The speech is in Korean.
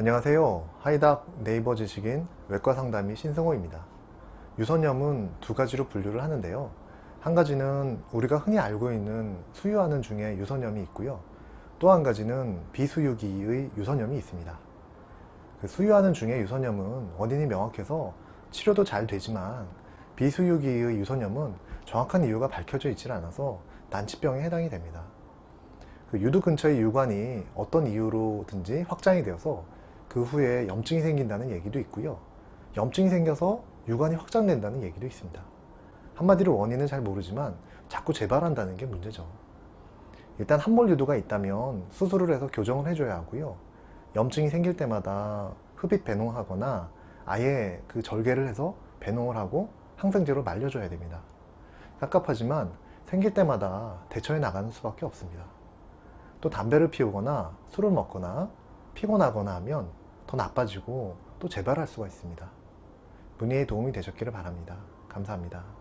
안녕하세요. 하이닥 네이버 지식인 외과 상담의 신승호입니다. 유선염은 두 가지로 분류를 하는데요. 한 가지는 우리가 흔히 알고 있는 수유하는 중에 유선염이 있고요. 또 한 가지는 비수유기의 유선염이 있습니다. 그 수유하는 중에 유선염은 원인이 명확해서 치료도 잘 되지만 비수유기의 유선염은 정확한 이유가 밝혀져 있질 않아서 난치병에 해당이 됩니다. 그 유두 근처의 유관이 어떤 이유로든지 확장이 되어서 그 후에 염증이 생긴다는 얘기도 있고요. 염증이 생겨서 유관이 확장된다는 얘기도 있습니다. 한마디로 원인은 잘 모르지만 자꾸 재발한다는 게 문제죠. 일단 함몰 유두가 있다면 수술을 해서 교정을 해줘야 하고요. 염증이 생길 때마다 흡입 배농하거나 아예 그 절개를 해서 배농을 하고 항생제로 말려줘야 됩니다. 깝깝하지만 생길 때마다 대처해 나가는 수밖에 없습니다. 또 담배를 피우거나 술을 먹거나 피곤하거나 하면 더 나빠지고 또 재발할 수가 있습니다. 문의에 도움이 되셨기를 바랍니다. 감사합니다.